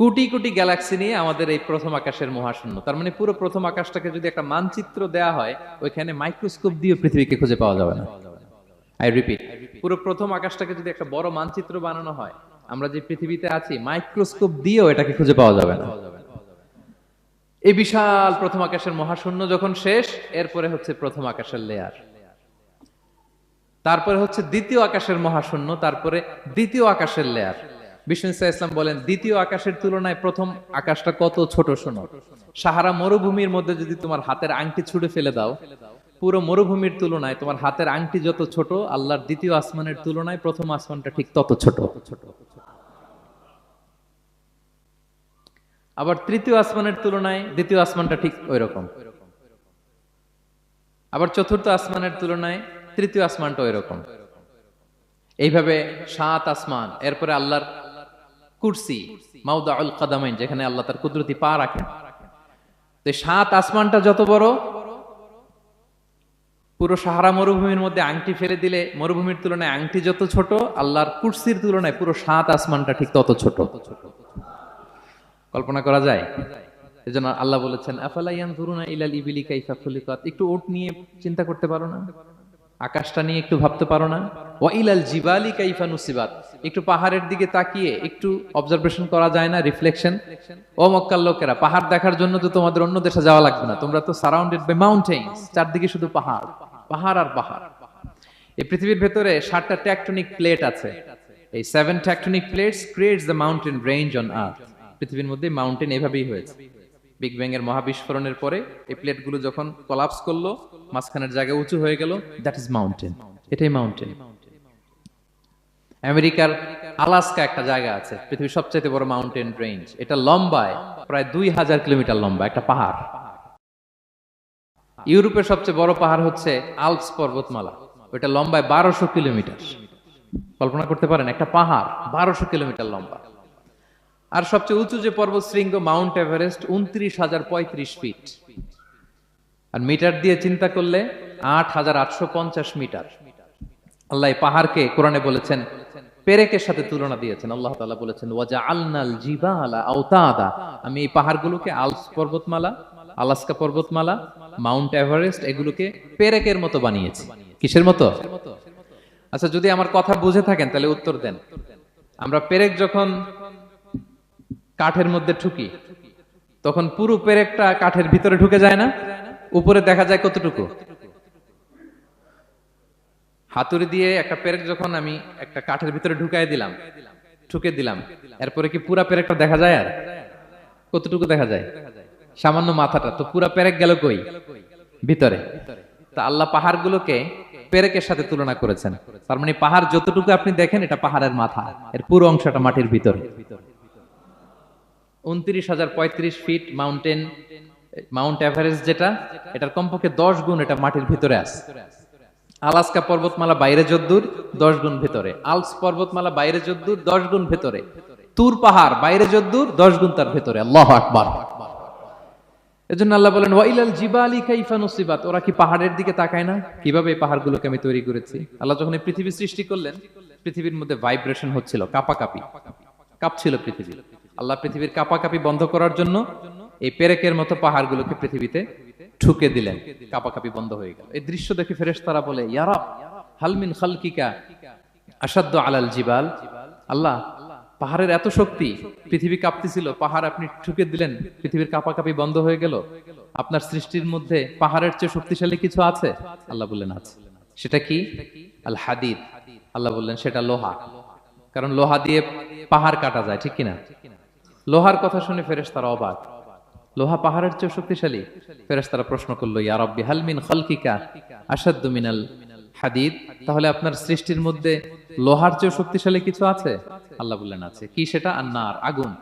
Crore crore Galaxy নিয়ে আমাদের এই প্রথম আকাশের মহাশূন্য। তার মানে পুরো প্রথম আকাশটাকে যদি একটা মানচিত্র দেয়া হয়, ওইখানে মাইক্রোস্কোপ দিয়ে পৃথিবীকে খুঁজে পাওয়া যাবে না। আই রিপিট পুরো প্রথম আকাশটাকে যদি একটা বড় মানচিত্র বানানো হয়, আমরা যে পৃথিবীতে আছি মাইক্রোস্কোপ দিয়েও এটাকে খুঁজে পাওয়া যাবে না। এই বিশাল প্রথম আকাশের মহাশূন্য যখন শেষ, এরপরে হচ্ছে প্রথম আকাশের লেয়ার তারপরে হচ্ছে দ্বিতীয় আকাশের মহাশূন্য, তারপরে দ্বিতীয় আকাশের লেয়ার বিষ্ণু ইসা ইসলাম বলেন, দ্বিতীয় আকাশের তুলনায় প্রথম আকাশটা কত ছোট শোনো। সাহারা মরুভূমির মধ্যে যদি তোমার হাতের আংটি ছুড়ে ফেলে দাও, পুরো মরুভূমির তুলনায় তোমার হাতের আংটি যত ছোট, আল্লাহর দ্বিতীয় আসমানের তুলনায় প্রথম আসমানটা ঠিক তত ছোট। ছোট আবার তৃতীয় আসমানের তুলনায় দ্বিতীয় আসমানটা ঠিক ওই রকম আবার চতুর্থ আসমানের তুলনায় তৃতীয় আসমানটা ওই রকম এইভাবে সাত আসমান, এরপরে আল্লাহর কুরসি মাউদা আল কাদামাইন, যেখানে আল্লাহ তার কুদরতি পা রাখেন। তো সাত আসমানটা যত বড়, পুরো সাহারা মরুভূমির মধ্যে আংটি ফেলে দিলে, মরুভূমির তুলনায় আংটি যত ছোট, আল্লাহর কুরসির তুলনায় পুরো সাত আসমানটা ঠিক তত ছোট। কল্পনা করা যায়? এজন্য আল্লাহ বলেছেন, আফালা ইয়ানজুরুনা ইলাল ইবিলি কাইফা খুলিকাত? একটু ওট নিয়ে চিন্তা করতে পারো না? আকাশটা নিয়ে একটু ভাবতে পারো না? ওয়া ইলাল জিবালি কাইফা নুসিবাত। একটু পাহাড়ের দিকে তাকিয়ে একটু অবজারভেশন করা যায় না রিফ্লেকশন ও মক্কার লোকেরা, পাহাড় দেখার জন্য তো তোমাদের অন্য দেশে যাওয়া লাগবে না। তোমরা তো সারাউন্ডেড বাই মাউন্টেন্স চারদিকে শুধু পাহাড় পাহাড় আর পাহাড়। এই পৃথিবীর ভেতরে সাতটা ট্যাকটনিক প্লেট আছে। এই seven tectonic plates creates the mountain range on earth পৃথিবীর মধ্যে মাউন্টেন এভাবেই হয়েছে। বিগ ব্যাং এর মহাবিস্ফোরণের পরে এই প্লেটগুলো যখন কলাপস করল, মাঝখানের জায়গা উঁচু হয়ে গেল। দ্যাট ইজ মাউন্টেন এটাই মাউন্টেন আমেরিকার আলাস্কা একটা জায়গা আছে, পৃথিবীর সবচেয়ে বড় মাউন্টেন রেঞ্জ এটা লম্বায় প্রায় দুই হাজার কিলোমিটার লম্বা, একটা পাহাড়। ইউরোপের সবচেয়ে বড় পাহাড় হচ্ছে আলপস পর্বতমালা। ওটা লম্বায় বারোশো কিলোমিটার। কল্পনা করতে পারেন, একটা পাহাড় বারোশো কিলোমিটার লম্বা। আর সবচেয়ে উঁচু যে পর্বত শৃঙ্গ মাউন্ট এভারেস্ট, উনত্রিশ হাজার পঁয়ত্রিশ ফিট। আর মিটার দিয়ে চিন্তা করলে আট হাজার আটশো পঞ্চাশ মিটার। আল্লাহ পাহাড়কে কোরআনে বলেছেন, পেরেকের সাথে তুলনা দিয়েছেন। আল্লাহ তাআলা বলেছেন ওয়াজা আলনাল জিবালা আওতাদা। আমি এই পাহাড়গুলোকে আলস পর্বতমালা, আলাস্কা পর্বতমালা, মাউন্ট এভারেস্ট, এগুলোকে পেরেকের মতো বানিয়েছি। কিসের মতো? আচ্ছা যদি আমার কথা বুঝে থাকেন, তাহলে উত্তর দেন। আমরা পেরেক যখন কাঠের মধ্যে ঠুকি। তখন পুরো পেরেকটা কাঠের ভিতরে ঢুকে যায় না, উপরে দেখা যায় কতটুকু। হাতুড়ি দিয়ে একটা পেরেক যখন আমি একটা কাঠের ভিতরে ঢুকাই দিলাম, ঠুকে দিলাম, এরপরে কি পুরা পেরেকটা দেখা যায় আর? কতটুকু দেখা যায়? সামান্য মাথাটা। তো পুরা পেরেক গেল কই? ভিতরে। তা আল্লাহ পাহাড়গুলোকে পেরেকের সাথে তুলনা করেছেন। তার মানে পাহাড় যতটুকু আপনি দেখেন, এটা পাহাড়ের মাথা, এর পুরো অংশটা মাটির ভিতরে। উনত্রিশ হাজার পঁয়ত্রিশ ফিট মাউন্টেন, মাউন্ট এভারেস্ট যেটা, এটার কমপক্ষে দশ গুণ এটা মাটির ভিতরে আছে। আলাস্কা পর্বতমালা বাইরে যদ্দূর, দশ গুণ ভেতরে। আলস পর্বতমালা বাইরে যদ্দূর, দশ গুণ ভেতরে। তুর পাহাড় বাইরে যদ্দূর, দশ গুণ তার ভেতরে। আল্লাহ আকবার। এজন্য আল্লাহ বলেন ওয়াইলাল জিবালি কাইফা নসিবাত। ওরা কি পাহাড়ের দিকে তাকায় না? কীভাবে এই পাহাড়গুলোকে আমি তৈরি করেছি? আল্লাহ যখন পৃথিবী সৃষ্টি করলেন, পৃথিবীর মধ্যে ভাইব্রেশন হচ্ছিল, কাপাকাপি। কাঁপছিল পৃথিবী। আল্লাহ পৃথিবীর কাপাকাপি বন্ধ করার জন্য এই পেরেকের মতো পাহাড়গুলোকে পৃথিবীতে ঠুকে দিলেন। কাপাকাপি বন্ধ হয়ে গেল। এই দৃশ্য দেখে ফেরেশতারা বলে ইয়ারাব হালমিন খালকিকা আসাদ্দ আলাল জিবাল? আল্লাহ, পাহাড়ের এত শক্তি, পৃথিবী কাঁপতেছিল, পাহাড় আপনি ঠুকে দিলেন, পৃথিবীর কাপাকাপি বন্ধ হয়ে গেল। আপনার সৃষ্টির মধ্যে পাহাড়ের চেয়ে শক্তিশালী কিছু আছে? আল্লাহ বললেন, আছে। সেটা কি? আল হাদিদ। আল্লাহ বললেন, সেটা লোহা। কারণ লোহা দিয়ে পাহাড় কাটা যায়, ঠিক কিনা? লোহার কথা শুনে ফেরেশতারা অবাক। লোহা পাহাড়ের চেয়ে শক্তিশালী। ফেরেশতারা প্রশ্ন করল, ইয়া রব্বি, হাল মিন আসাদ্দু মিনাল হাদিদ? তাহলে আপনার সৃষ্টির মধ্যে লোহার চেয়ে শক্তিশালী কিছু আছে? আল্লাহ বললেন, আছে। কি সেটা? আন্নার, আগুন।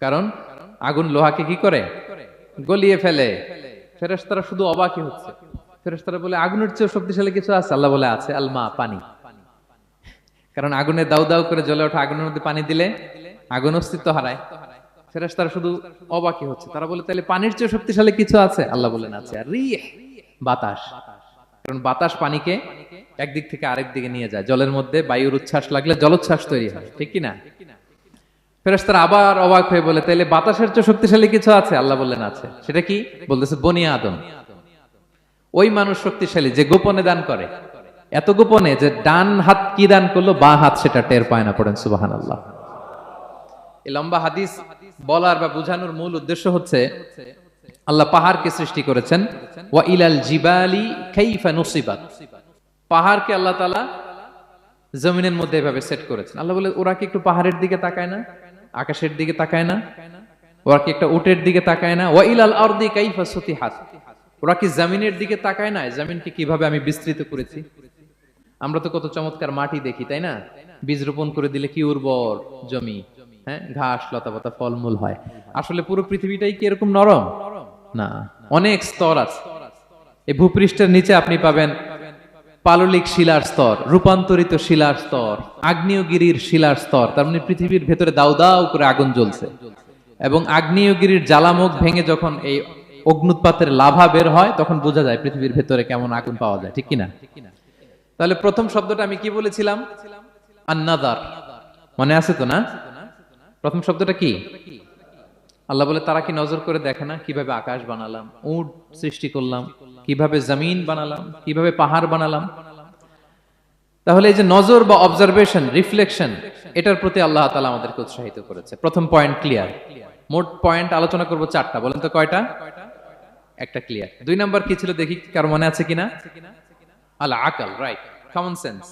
কারণ? আগুন লোহাকে কি করে? গলিয়ে ফেলে। ফেরেশতারা শুধু অবাকই হচ্ছে। ফেরেশতারা বলে, আগুনের চেয়ে শক্তিশালী কিছু আছে? আল্লাহ বলে, আছে। আলমা, পানি। কারণ আগুনে দাউ দাউ করে জ্বলে ওঠা আগুনের মধ্যে পানি দিলে আগুন অস্তিত্ব হারায়। ফেরেশতারা শুধু অবাকি হচ্ছে। তারা বলে তাহলে পানির চেয়ে শক্তিশালী কিছু আছে? আল্লাহ বলেন, আছে। আর বাতাস। কারণ বাতাস পানিকে একদিক থেকে আরেক দিকে নিয়ে যায়। জলের মধ্যে বায়ুর উচ্ছ্বাস লাগলে জলোচ্ছ্বাস তৈরি হয়। ঠিক কি না? ফেরেশতারা আবার অবাক হয়ে বলে, তাইলে বাতাসের চেয়ে শক্তিশালী কিছু আছে? আল্লাহ বললেন, আছে। সেটা কি? বলতেছে, বনি আদম। ওই মানুষ শক্তিশালী যে গোপনে দান করে। এত গোপনে যে ডান হাত কি দান করল, বা হাত সেটা টের পায় না পড়েন সুবাহান আল্লাহ এই লম্বা হাদিস বলার বা বোঝানোর মূল উদ্দেশ্য হচ্ছে, আল্লাহ পাহাড়কে সৃষ্টি করেছেন। ওয়া ইলাল জিবালি কাইফা নুসিবাত। পাহাড়কে আল্লাহ তাআলা জমিনের মধ্যে এভাবে সেট করেছেন। আল্লাহ বলে, ওরা কি একটু পাহাড়ের দিকে তাকায় না? আকাশের দিকে তাকায় না? ওরা কি একটা উটের দিকে তাকায় না? ওয়া ইলাল আরদি কাইফা সুতিহাত। ওরা কি জমিনের দিকে তাকায় না? জমিনকে কীভাবে আমি বিস্তৃত করেছি? আমরা তো কত চমৎকার মাটি দেখি, তাই না? বীজ রোপণ করে দিলে কি উর্বর জমি? হ্যাঁ ঘাস লতাপাতা ফলমূল হয়। আসলে পুরো পৃথিবীটাই কি এরকম নরম? না। অনেক স্তর আছে। এই ভূপৃষ্ঠের নিচে আপনি পাবেন পাললিক শিলার স্তর, রূপান্তরিত শিলার স্তর, আগ্নেয়গিরির শিলার স্তর। তার মানে পৃথিবীর ভেতরে দাউ দাউ করে আগুন জ্বলছে। এবং আগ্নেয়গিরির জ্বালামুখ ভেঙে যখন এই অগ্নুৎপাতের লাভা বের হয়, তখন বোঝা যায় পৃথিবীর ভেতরে কেমন আগুন পাওয়া যায়। ঠিক কিনা? তাহলে প্রথম শব্দটা আমি কি বলেছিলাম? আন্নাদার। মনে আছে তো না? প্রথম শব্দটা কি? আল্লাহ বলে, তারা কি নজর করে দেখে না কীভাবে আকাশ বানালাম, উট সৃষ্টি করলাম, কীভাবে জমিন বানালাম, কীভাবে পাহাড় বানালাম? তাহলে এই যে নজর বা অবজারভেশন রিফ্লেকশন এটার প্রতি আল্লাহ তাআলা আমাদেরকে উৎসাহিত করেছে। প্রথম পয়েন্ট ক্লিয়ার মোট পয়েন্ট আলোচনা করব চারটা, বলেন তো কয়টা? একটা ক্লিয়ার দুই নাম্বার কি ছিল দেখি, কার মনে আছে কিনা? আল আকাল রাইট কমন সেন্স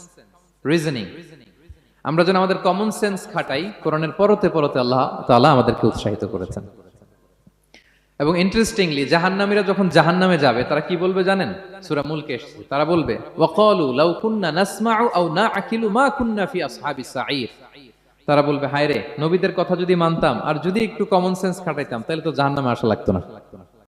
রিজনিং আমরা যেন আমাদের কমন সেন্স খাটাই, কোরআনের পরতে পরতে আল্লাহ তাআলা আমাদেরকে উৎসাহিত করেছেন। এবং ইন্টারেস্টিংলি জাহান্নামীরা যখন জাহান্নামে যাবে, তারা কি বলবে জানেন? সূরা মুলকে এসেছে। তারা বলবে, ওয়াকালু লাউ কুন্না নাসমাউ আও নাআকিলু মা কুন্না ফি আসহাবিস সাঈর তারা বলবে হায় রে নবীদের কথা যদি মানতাম, আর যদি একটু কমন সেন্স খাটাইতাম, তাহলে তো জাহান্নামে আসা লাগতো না।